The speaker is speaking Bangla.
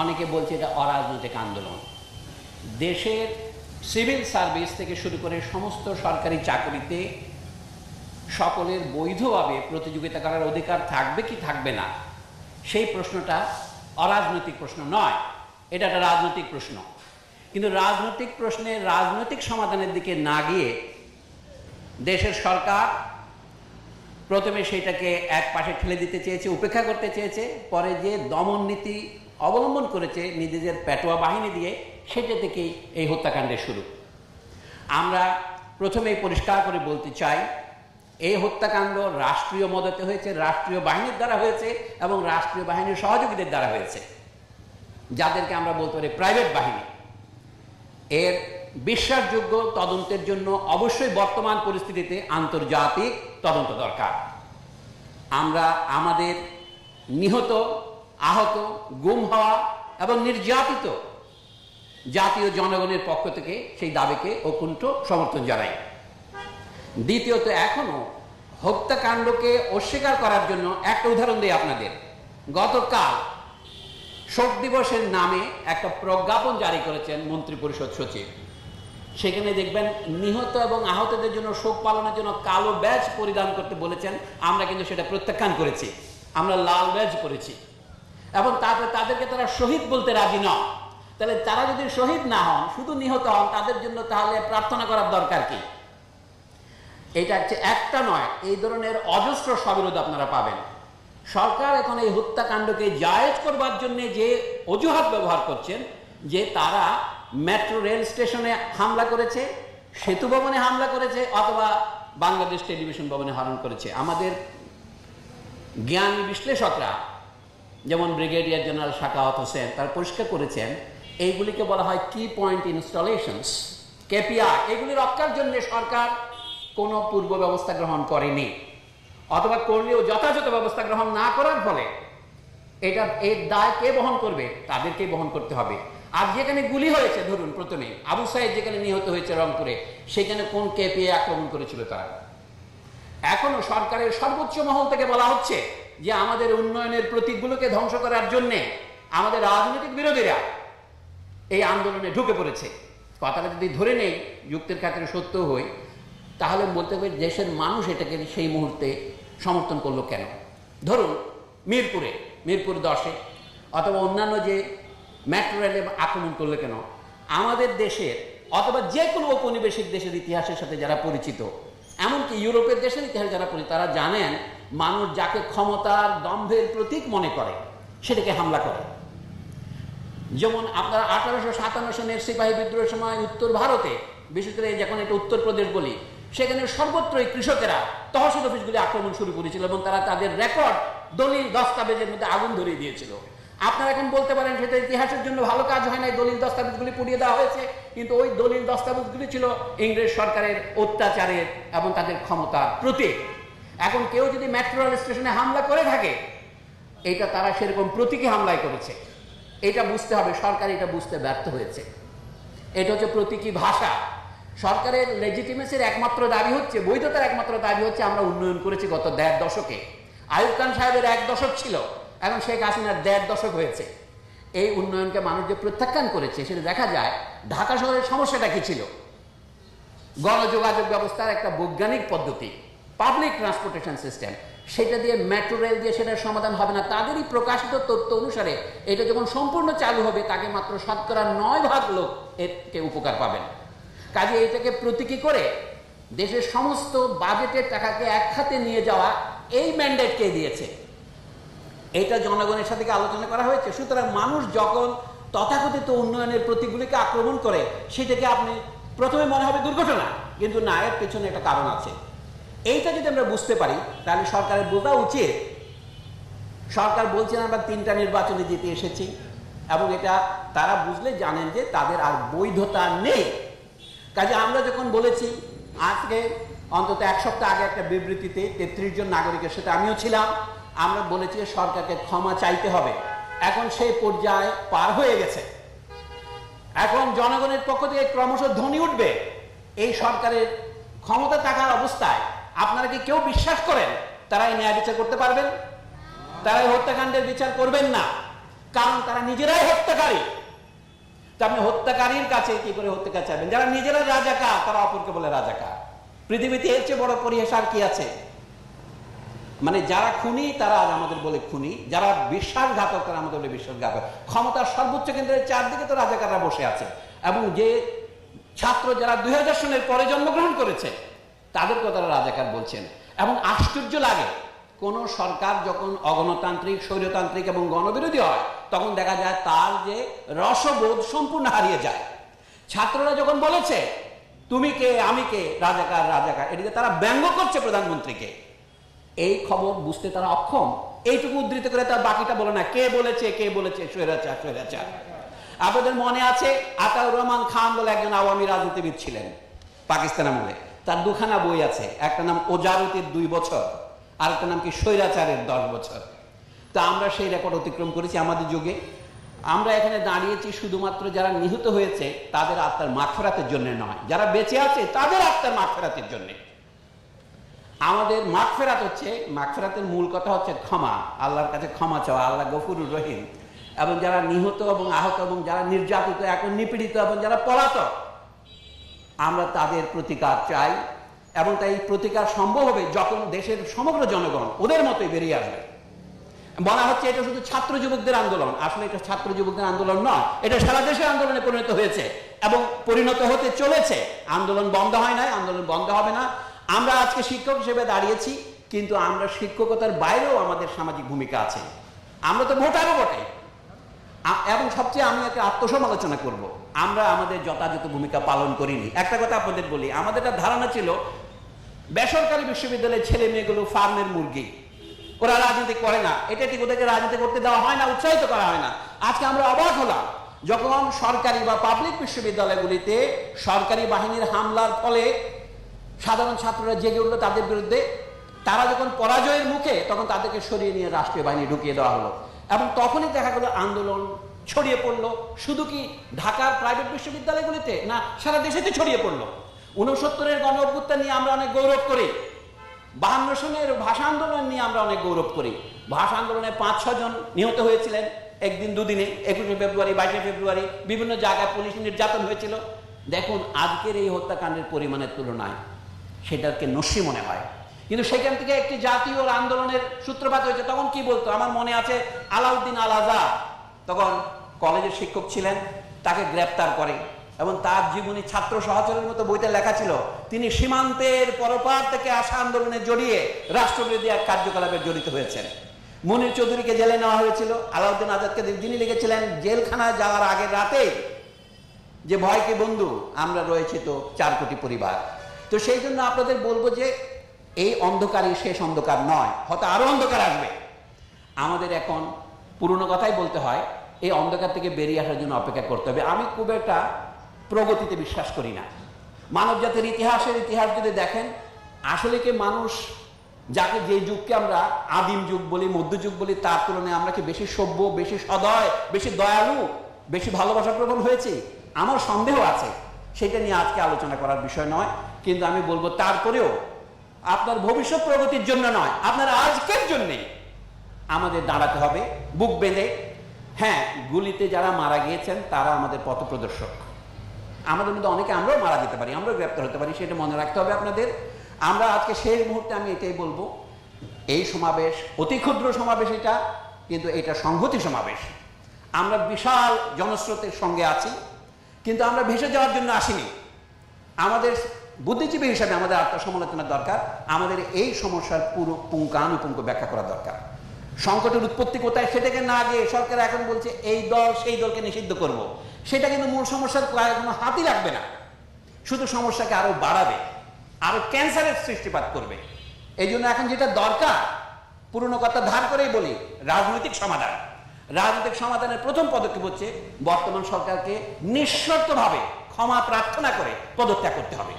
অনেকে বলছে এটা অরাজনৈতিক আন্দোলন। দেশের সিভিল সার্ভিস থেকে শুরু করে সমস্ত সরকারি চাকরিতে সকলের বৈধভাবে প্রতিযোগিতা করার অধিকার থাকবে কি থাকবে না, সেই প্রশ্নটা অরাজনৈতিক প্রশ্ন নয়। এটা একটা রাজনৈতিক প্রশ্ন। কিন্তু রাজনৈতিক প্রশ্নে রাজনৈতিক সমাধানের দিকে না গিয়ে দেশের সরকার প্রথমে সেটাকে এক পাশে ঠেলে দিতে চেয়েছে, উপেক্ষা করতে চেয়েছে, পরে যে দমন নীতি অবলম্বন করেছে নিজেদের পেটোয়া বাহিনী দিয়ে, সেটা থেকেই এই হত্যাকাণ্ডের শুরু। আমরা প্রথমেই পরিষ্কার করে বলতে চাই, এই হত্যাকাণ্ড রাষ্ট্রীয় মদতে হয়েছে, রাষ্ট্রীয় বাহিনীর দ্বারা হয়েছে এবং রাষ্ট্রীয় বাহিনীর সহযোগীদের দ্বারা হয়েছে। যাদেরকে আমরা বলতে পারি প্রাইভেট বাহিনী। এর বিশ্বাসযোগ্য তদন্তের জন্য অবশ্যই বর্তমান পরিস্থিতিতে আন্তর্জাতিক তদন্ত দরকার। আমরা আমাদের নিহত আহত, গুম হওয়া এবং নির্যাতিত জাতীয় জনগণের পক্ষ থেকে সেই দাবিকে অকুণ্ঠ সমর্থন জানাই। দ্বিতীয়ত, এখনও হত্যাকাণ্ডকে অস্বীকার করার জন্য একটা উদাহরণ দিই আপনাদের। গতকাল শোক দিবসের নামে একটা প্রজ্ঞাপন জারি করেছেন মন্ত্রী পরিষদ সচিব। সেখানে দেখবেন নিহত এবং আহতদের জন্য শোক পালনের জন্য কালো ব্যাজ পরিধান করতে বলেছেন। আমরা কিন্তু সেটা প্রত্যাখ্যান করেছি। আমরা লাল ব্যাজ করেছি এবং তাতে তাদেরকে তারা শহীদ বলতে রাজি নয়। তাহলে তারা যদি শহীদ না হন, শুধু নিহত হন, তাদের জন্য তাহলে প্রার্থনা করার দরকার কি? এটা হচ্ছে একটা নয়, এই ধরনের অজস্র সবিরোধ আপনারা পাবেন। সরকার এখন এই হত্যাকাণ্ডকে জায়েজ করবার জন্য যে অজুহাত ব্যবহার করছেন, যে তারা মেট্রো রেল স্টেশনে হামলা করেছে, সেতু ভবনে হামলা করেছে, অথবা বাংলাদেশ টেলিভিশন ভবনে হরণ করেছে। আমাদের জ্ঞানী বিশ্লেষকরা যেমন ব্রিগেডিয়ার জেনারেল শাকাওয়াত হোসেন, তার পরিষ্কার করেছেন, এইগুলিকে বলা হয় কি পয়েন্ট ইনস্টলেশনস কেপিআই এগুলি রক্ষার জন্য সরকার কোনো পূর্ব ব্যবস্থা গ্রহণ করেনি। অথবা করলেও যথাযথ ব্যবস্থা গ্রহণ না করার ফলে এটা, এর দায় কে বহন করবে? তাদেরকে বহন করতে হবে। আর যেখানে গুলি হয়েছে, ধরুন প্রথমে, আবু সাহেব যেখানে নিহত হয়েছে রংপুরে, সেখানে কোন কেপিএ আক্রমণ করেছিল তারা? এখনও সরকারের সর্বোচ্চ মহল থেকে বলা হচ্ছে যে আমাদের উন্নয়নের প্রতীকগুলোকে ধ্বংস করার জন্যে আমাদের রাজনৈতিক বিরোধীরা এই আন্দোলনে ঢুকে পড়েছে। কথাটা যদি ধরে নেই, যুক্তির খাতিরে সত্য হই, তাহলে বলতে হবে দেশের মানুষ এটাকে সেই মুহূর্তে সমর্থন করল কেন? ধরুন, মিরপুরে, মিরপুর দশে, অথবা অন্যান্য যে মেট্রো রেলে আক্রমণ করল কেন? আমাদের দেশের অথবা যে কোনো ঔপনিবেশিক দেশের ইতিহাসের সাথে যারা পরিচিত, এমনকি ইউরোপের দেশের ইতিহাসে যারা পরিচিত, তারা জানেন মানুষ যাকে ক্ষমতার দম্ভের প্রতীক মনে করে, সেটাকে হামলা করে। যেমন আপনারা আঠারোশো সাতান্ন সনের সিপাহী বিদ্রোহের সময় উত্তর ভারতে, বিশেষ করে যখন এটা উত্তরপ্রদেশ বলি, সেখানে সর্বত্রই কৃষকেরা তহসিল অফিসগুলি আক্রমণ শুরু করেছিল এবং তারা তাদের রেকর্ড দলিল দস্তাবেজের মধ্যে আগুন ধরিয়ে দিয়েছিল। আপনারা এখন বলতে পারেন সেটা ইতিহাসের জন্য ভালো কাজ হয় নাই, দলিল দস্তাবেজগুলি পুড়িয়ে দেওয়া হয়েছে, কিন্তু ওই দলিল দস্তাবেজগুলি ছিল ইংরেজ সরকারের অত্যাচারের এবং তাদের ক্ষমতার প্রতীক। এখন কেউ যদি মেট্রো রেল স্টেশনে হামলা করে থাকে, এটা তারা সেরকম প্রতীকী হামলায় করেছে। এটা বুঝতে হবে, সরকার এটা বুঝতে ব্যর্থ হয়েছে। এটা হচ্ছে প্রতীকী ভাষা। সরকারের লেজিটিমেসির একমাত্র দাবি হচ্ছে, বৈধতার একমাত্র দাবি হচ্ছে আমরা উন্নয়ন করেছি গত দেড় দশকে। আয়ুব খান সাহেবের এক দশক ছিল, এখন শেখ হাসিনার দেড় দশক হয়েছে। এই উন্নয়নকে মানুষ যে প্রত্যাখ্যান করেছে, সেটা দেখা যায়, ঢাকা শহরের সমস্যাটা কি ছিল? গণযোগাযোগ ব্যবস্থার একটা বৈজ্ঞানিক পদ্ধতি। পাবলিক ট্রান্সপোর্টেশন সিস্টেম সেটা দিয়ে মেট্রো রেল দিয়ে সেটার সমাধান হবে না। তাদেরই প্রকাশিত তথ্য অনুসারে এটা যখন সম্পূর্ণ চালু হবে, তাকে মাত্র শতকরা নয় ভাগ লোক এতে উপকার পাবেন। কাজে এটাকে প্রতীকী করে দেশের সমস্ত বাজেটের টাকাকে এক খাতে নিয়ে যাওয়া এই ম্যান্ডেটকে দিয়েছে। এটা জনগণের সাথে আলোচনা করা হয়েছে। সুতরাং মানুষ যখন তথাকথিত উন্নয়নের প্রতীকগুলিকে আক্রমণ করে, সেটাকে আপনি প্রথমে মনে হবে দুর্ঘটনা, কিন্তু না, এর পেছনে একটা কারণ আছে। এইটা যদি আমরা বুঝতে পারি, তাহলে সরকারের বোঝা উচিত। সরকার বলছেন আমরা তিনটা নির্বাচনে জিতে এসেছি। এবং এটা তারা বুঝলে জানেন যে তাদের আর বৈধতা নেই। কাজে আমরা যখন বলেছি, আজকে অন্তত এক সপ্তাহ আগে একটা বিবৃতিতে তেত্রিশ জন নাগরিকের সাথে আমিও ছিলাম, আমরা বলেছি সরকারকে ক্ষমা চাইতে হবে। এখন সেই পর্যায়ে পার হয়ে গেছে। এখন জনগণের পক্ষ থেকে ক্রমশ ধ্বনি উঠবে। এই সরকারের ক্ষমতা থাকার অবস্থায় আপনারা কি কেউ বিশ্বাস করেন তারা এই ন্যায় বিচার করতে পারবেন? তারা এই হত্যাকাণ্ডের বিচার করবেন না। কারণ তারা নিজেরাই হত্যাকারী। তা আপনি হত্যাকারীর কাছে কি করে হত্যাকার চাইবেন? যারা নিজেরা রাজাকা তারা অপরকে বলে রাজাকা পৃথিবীতে এর চেয়ে বড় পরিহাস আর কি আছে? মানে যারা খুনি, তারা আজ আমাদের বলে খুনি। যারা বিশ্বাসঘাতক, তারা আমাদের বলে বিশ্বাসঘাতক। ক্ষমতার সর্বোচ্চ কেন্দ্রের চারদিকে তো রাজাকাররা বসে আছে। এবং যে ছাত্র যারা দুই হাজার সনের পরে জন্মগ্রহণ করেছে তাদেরকেও তারা রাজাকার বলছেন। এবং আশ্চর্য লাগে, কোন সরকার যখন অগণতান্ত্রিক, স্বৈরতান্ত্রিক এবং গণবিরোধী হয়, তখন দেখা যায় তার যে রসবোধ সম্পূর্ণ হারিয়ে যায়। ছাত্ররা যখন বলেছে, তুমি কে? আমি কে? রাজাকার রাজাকার এটিকে তারা ব্যঙ্গ করছে প্রধানমন্ত্রীকে। এই খবর বুঝতে তারা অক্ষম। এইটুকু উদ্ধৃত করে তার বাকিটা বলে না, কে বলেছে কে বলেছে? স্বৈরাচার স্বৈরাচার। আপনাদের মনে আছে আতাউর রহমান খান বলে একজন আওয়ামী রাজনীতিবিদ ছিলেন, পাকিস্তান আমলে। তার দুখানা বই আছে। একটা নাম ওজারতির দুই বছর আর একটা নাম কি স্বৈরাচারের দশ বছর। তা আমরা সেই রেকর্ড অতিক্রম করেছি আমাদের যুগে। আমরা এখানে দাঁড়িয়েছি শুধুমাত্র যারা নিহত হয়েছে, তাদের আত্মার মাগফেরাতের জন্য নয়। যারা বেঁচে আছে, তাদের আত্মার মাগফেরাতের জন্যে। আমাদের মাগফেরাত হচ্ছে, মাগফেরাতের মূল কথা হচ্ছে ক্ষমা। আল্লাহর কাছে ক্ষমা চাওয়া, আল্লাহ গফুরুর রহিম। এবং যারা নিহত এবং আহত এবং যারা নির্যাতিত, এখন নিপীড়িত এবং যারা পলাতক আমরা তাদের প্রতিকার চাই এবং তাই প্রতিকার সম্ভব হবে যখন দেশের সমগ্র জনগণ ওদের মতোই বেরিয়ে আসবে। বলা হচ্ছে এটা শুধু ছাত্র যুবকদের আন্দোলন। আসলে এটা ছাত্র যুবকদের আন্দোলন নয়, এটা সারা দেশের আন্দোলনে পরিণত হয়েছে এবং পরিণত হতে চলেছে। আন্দোলন বন্ধ হয় নাই, আন্দোলন বন্ধ হবে না। আমরা আজকে শিক্ষক হিসেবে দাঁড়িয়েছি, কিন্তু আমরা শিক্ষকতার বাইরেও আমাদের সামাজিক ভূমিকা আছে। আমরা তো ভোটারও বটে। এবং সবচেয়ে আমি একটা আত্মসমালোচনা করব। আমরা আমাদের যথাযথ ভূমিকা পালন করিনি। একটা কথা আপনাদের বলি, আমাদের একটা ধারণা ছিল, বেসরকারি বিশ্ববিদ্যালয়ের ছেলে মেয়েগুলো ফার্মের মুরগি। ওরা রাজনীতি করে না। এটা ঠিক ওদেরকে রাজনীতি করতে দেওয়া হয় না, উৎসাহিত করা হয় না। আজকে আমরা অবাক হলাম, যখন সরকারি বা পাবলিক বিশ্ববিদ্যালয়গুলিতে সরকারি বাহিনীর হামলার ফলে সাধারণ ছাত্ররা জেগে উঠল তাদের বিরুদ্ধে। তারা যখন পরাজয়ের মুখে, তখন তাদেরকে সরিয়ে নিয়ে রাষ্ট্রীয় বাহিনী ঢুকিয়ে দেওয়া হলো। এবং তখনই দেখা গেল আন্দোলন ছড়িয়ে পড়ল। শুধু কি ঢাকার প্রাইভেট বিশ্ববিদ্যালয়গুলিতে না সারা দেশেতে ছড়িয়ে পড়ল? উনসত্তরের গণ অভ্যুত্থান নিয়ে আমরা অনেক গৌরব করি। বাহান্ন সনের ভাষা আন্দোলন নিয়ে আমরা অনেক গৌরব করি। ভাষা আন্দোলনে পাঁচ ছজন নিহত হয়েছিলেন একদিন দুদিনে, একুশে ফেব্রুয়ারি, বাইশে ফেব্রুয়ারি, বিভিন্ন জায়গায় পুলিশ নির্যাতন হয়েছিল। দেখুন, আজকের এই হত্যাকাণ্ডের পরিমাণের তুলনায় সেটাকে নস্যি মনে হয়। কিন্তু সেখান থেকে একটি জাতীয় আন্দোলনের সূত্রপাত হয়েছে। তখন কি বলতো? আমার মনে আছে আলাউদ্দিন আল আজাদ তখন কলেজের শিক্ষক ছিলেন, তাকে গ্রেপ্তার করে এবং তার জীবনী ছাত্র সহচরের মতো বইতে লেখা ছিল, তিনি সীমান্তের পরপার থেকে আসা আন্দোলনে জড়িয়ে রাষ্ট্রবিরোধী এক কার্যকলাপে জড়িত হয়েছেন। মনির চৌধুরীকে জেলে নেওয়া হয়েছিল। আলাউদ্দিন আজাদকে যিনি লিখেছিলেন, জেলখানায় যাওয়ার আগের রাতে যে ভয়কে বন্ধু? আমরা রয়েছে তো চার কোটি পরিবার। তো সেই জন্য আপনাদের বলব যে এই অন্ধকারই শেষ অন্ধকার নয়, হয়তো আরও অন্ধকার আসবে। আমাদের এখন পুরনো কথাই বলতে হয়, এই অন্ধকার থেকে বেরিয়ে আসার জন্য অপেক্ষা করতে হবে। আমি খুব একটা প্রগতিতে বিশ্বাস করি না। মানব জাতির ইতিহাসের ইতিহাস যদি দেখেন, আসলে কি মানুষ যাকে যে যুগকে আমরা আদিম যুগ বলি মধ্যযুগ বলি, তার তুলনায় আমরা কি বেশি সভ্য, বেশি সদয়, বেশি দয়ালু, বেশি ভালোবাসা প্রবণ হয়েছি? আমার সন্দেহ আছে। সেটা নিয়ে আজকে আলোচনা করার বিষয় নয়, কিন্তু আমি বলব তারপরেও আপনার ভবিষ্যৎ প্রগতির জন্য নয়, আপনার আজকের জন্যে আমাদের দাঁড়াতে হবে, বুক বেঁধে। হ্যাঁ গুলিতে যারা মারা গিয়েছেন, তারা আমাদের পথ প্রদর্শক আমাদের মধ্যে অনেকে আমরাও মারা যেতে পারি, আমরাও গ্রেপ্তার হতে পারি, সেটা মনে রাখতে হবে আপনাদের। আমরা আজকে শেষ মুহূর্তে আমি এটাই বলব, এই সমাবেশ, অতি ক্ষুদ্র সমাবেশ এটা, কিন্তু এটা সংহতি সমাবেশ। আমরা বিশাল জনস্রোতের সঙ্গে আছি, কিন্তু আমরা ভেসে যাওয়ার জন্য আসিনি। আমাদের বুদ্ধিজীবী হিসাবে আমাদের আত্মসমালোচনার দরকার, আমাদের এই সমস্যার পুরো পুঙ্খানুপুঙ্খ ব্যাখ্যা করা দরকার। সংকটের উৎপত্তি কোথায় সেটাকে না গিয়ে সরকার এখন বলছে, এই দল, সেই দলকে নিষিদ্ধ করব। সেটা কিন্তু মূল সমস্যার কোনো হাতই রাখবে না। শুধু সমস্যাকে আরও বাড়াবে, আরও ক্যান্সারের সৃষ্টিপাত করবে। এই জন্য এখন যেটা দরকার, পুরনো কথা ধার করেই বলি, রাজনৈতিক সমাধান। রাজনৈতিক সমাধানের প্রথম পদক্ষেপ হচ্ছে, বর্তমান সরকারকে নিঃশর্তভাবে ক্ষমা প্রার্থনা করে পদত্যাগ করতে হবে।